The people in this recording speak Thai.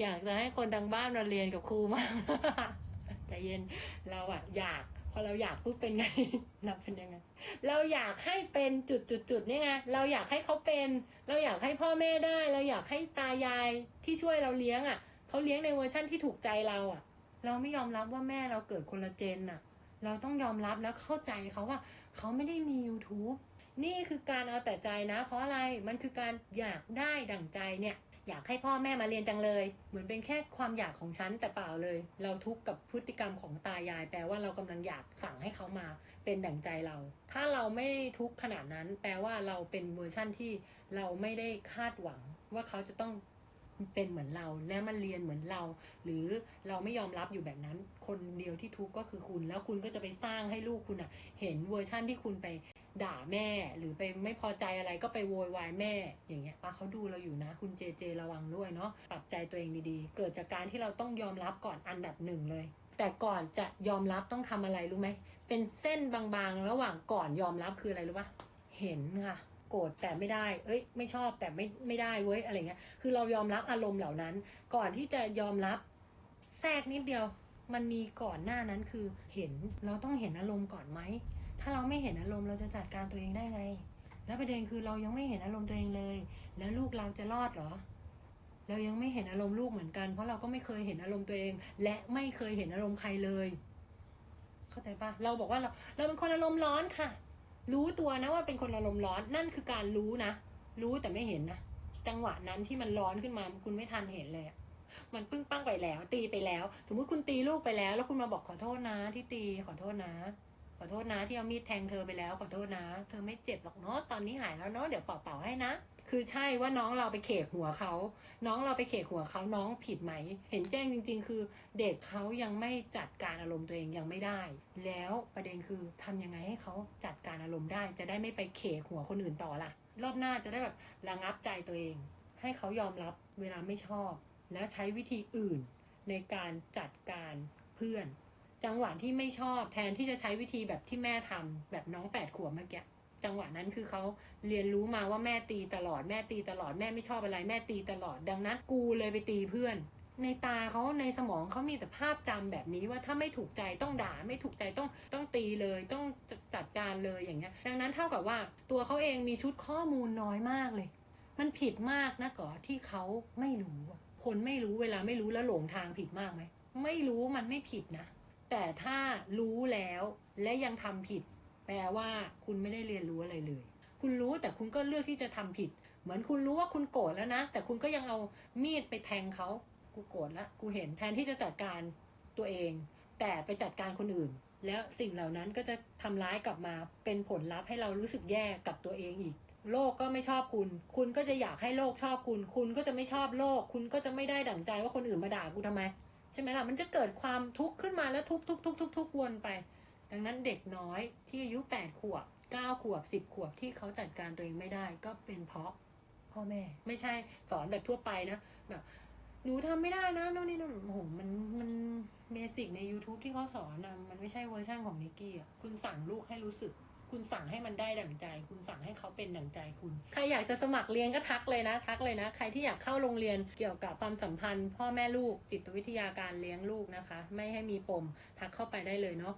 อยากจะให้คนทางบ้านมาเรียนกับครูมากใจเย็นเราอะอยาก พอเราอยากปุ๊บเป็นไงเราเป็นยังไงเราอยากให้เป็นจุดจุดจุดๆๆนี่ไงเราอยากให้เขาเป็น เราอยากให้พ่อแม่ได้ เราอยากให้ตายายที่ช่วยเราเลี้ยงอะเขาเลี้ยงในเวอร์ชั่นที่ถูกใจเราอะเราไม่ยอมรับว่าแม่เราเกิดคนละเจนอะเราต้องยอมรับแล้วเข้าใจเขาว่าเขาไม่ได้มี YouTube นี่คือการเอาแต่ใจนะ เพราะอะไรมันคือการอยากได้ดั่งใจเนี่ย อยากให้พ่อแม่มาเรียนจังเลย เหมือนเป็นแค่ความอยากของฉันแต่เปล่าเลย เราทุกข์กับพฤติกรรมของตายาย แปลว่าเรากำลังอยากสั่งให้เขามาเป็นดั่งใจเรา ถ้าเราไม่ทุกข์ขนาดนั้น แปลว่าเราเป็นเวอร์ชั่นที่เราไม่ได้คาดหวังว่าเขาจะต้องเป็นเหมือนเราและมันเรียนเหมือนเรา หรือเราไม่ยอมรับอยู่แบบนั้น คนเดียวที่ทุกข์ก็คือคุณ แล้วคุณก็จะไปสร้างให้ลูกคุณอะ เห็นเวอร์ชั่นที่คุณไป ด่าแม่หรือไปไม่พอใจอะไรก็ไปโวยวายแม่อย่างเงี้ยป้าเขาดูเราอยู่นะ คุณเจเจระวังด้วยเนาะปรับใจตัวเองดีๆ เกิดจากการที่เราต้องยอมรับก่อนอันดับหนึ่งเลย แต่ก่อนจะยอมรับต้องทำอะไรรู้ไหมเป็นเส้นบางๆ ระหว่างก่อนยอมรับคืออะไรรู้ปะเห็นค่ะโกรธแต่ไม่ได้ เอ้ย ไม่ชอบแต่ไม่ไม่ได้เว้ยอะไรเงี้ย คือเรายอมรับอารมณ์เหล่านั้น ก่อนที่จะยอมรับแทรกนิดเดียว มันมีก่อนหน้านั้นคือเห็น เราต้องเห็นอารมณ์ก่อนไหม ถ้าเราไม่เห็นอารมณ์เราจะจัดการตัวเองได้ไง แล้วประเด็นคือเรายังไม่เห็นอารมณ์ตัวเองเลย แล้วลูกเราจะรอดเหรอ เรายังไม่เห็นอารมณ์ลูกเหมือนกัน เพราะเราก็ไม่เคยเห็นอารมณ์ตัวเอง และไม่เคยเห็นอารมณ์ใครเลย เข้าใจปะเราบอกว่าเราเราเป็นคนอารมณ์ร้อนค่ะ รู้ตัวนะว่าเป็นคนอารมณ์ร้อนนั่นคือการรู้นะ รู้แต่ไม่เห็นนะจังหวะนั้นที่มันร้อนขึ้นมาคุณไม่ทันเห็นเลยมันปึ้งปั้งไปแล้ว ตีไปแล้ว สมมุติคุณตีลูกไปแล้ว แล้วคุณมาบอกขอโทษนะที่ตีขอโทษนะ ขอโทษนะที่เอามีดแทงเธอไปแล้วขอโทษนะ เธอไม่เจ็บหรอกเนาะตอนนี้หายแล้วเนาะเดี๋ยวเป่าๆให้นะคือใช่ว่าน้องเราไปเขกหัวเขา น้องเราไปเขกหัวเขาน้องผิดไหม เห็นแจ้งจริง ๆ คือเด็กเขายังไม่จัดการอารมณ์ตัวเองยังไม่ได้ แล้วประเด็นคือทำยังไงให้เขาจัดการอารมณ์ได้ จะได้ไม่ไปเขกหัวคนอื่นต่อล่ะ รอบหน้าจะได้แบบระงับใจตัวเอง ให้เขายอมรับเวลาไม่ชอบ แล้วใช้วิธีอื่นในการจัดการเพื่อน จังหวะที่ไม่ชอบแทนที่จะใช้วิธีแบบที่แม่ทำแบบน้องแปดขวบเมื่อกี้จังหวะนั้นคือเขาเรียนรู้มาว่าแม่ตีตลอดแม่ตีตลอดแม่ไม่ชอบอะไรแม่ตีตลอดดังนั้นกูเลยไปตีเพื่อน ในตาเขาในสมองเขามีแต่ภาพจำแบบนี้ว่าถ้าไม่ถูกใจต้องด่าไม่ถูกใจต้องต้องตีเลยต้องจัดการเลยอย่างเงี้ย ดังนั้นเท่ากับว่าตัวเขาเองมีชุดข้อมูลน้อยมากเลย มันผิดมากนะก่อที่เขาไม่รู้คนไม่รู้เวลาไม่รู้แล้วหลงทางผิดมากไหมไม่รู้มันไม่ผิดนะ แต่ถ้ารู้แล้วและยังทำผิด แปลว่าคุณไม่ได้เรียนรู้อะไรเลย คุณรู้แต่คุณก็เลือกที่จะทำผิด เหมือนคุณรู้ว่าคุณโกรธแล้วนะ แต่คุณก็ยังเอามีดไปแทงเขากูโกรธแล้วกูเห็นแทนที่จะจัดการตัวเอง แต่ไปจัดการคนอื่น แล้วสิ่งเหล่านั้นก็จะทำร้ายกลับมาเป็นผลลัพธ์ให้เรารู้สึกแย่กับตัวเองอีกโลกก็ไม่ชอบคุณ คุณก็จะอยากให้โลกชอบคุณ คุณก็จะไม่ชอบโลก คุณก็จะไม่ได้ดั่งใจว่าคนอื่นมาด่ากูทำไม ใช่ไหมล่ะ มันจะเกิดความทุกข์ขึ้นมาแล้วทุกข์ทุกข์ทุกข์ทุกข์ทุกข์วนไป ดังนั้นเด็กน้อยที่อายุแปดขวบเก้าขวบสิบขวบที่เขาจัดการตัวเองไม่ได้ ก็เป็นเพราะพ่อแม่ ไม่ใช่สอนแบบทั่วไปนะแบบหนูทำไม่ได้นะโน่นนี่นั่นโอ้โหมันมันเบสิกใน YouTube ที่เขาสอนนะมันไม่ใช่เวอร์ชันของนิกกี้อะคุณสั่งลูกให้รู้สึก คุณสั่งให้มันได้ดั่งใจ คุณสั่งให้เขาเป็นดั่งใจคุณ ใครอยากจะสมัครเรียนก็ทักเลยนะ ทักเลยนะ ใครที่อยากเข้าโรงเรียนเกี่ยวกับความสัมพันธ์ พ่อแม่ลูกจิตวิทยาการเลี้ยงลูกนะคะ ไม่ให้มีปมทักเข้าไปได้เลยเนาะ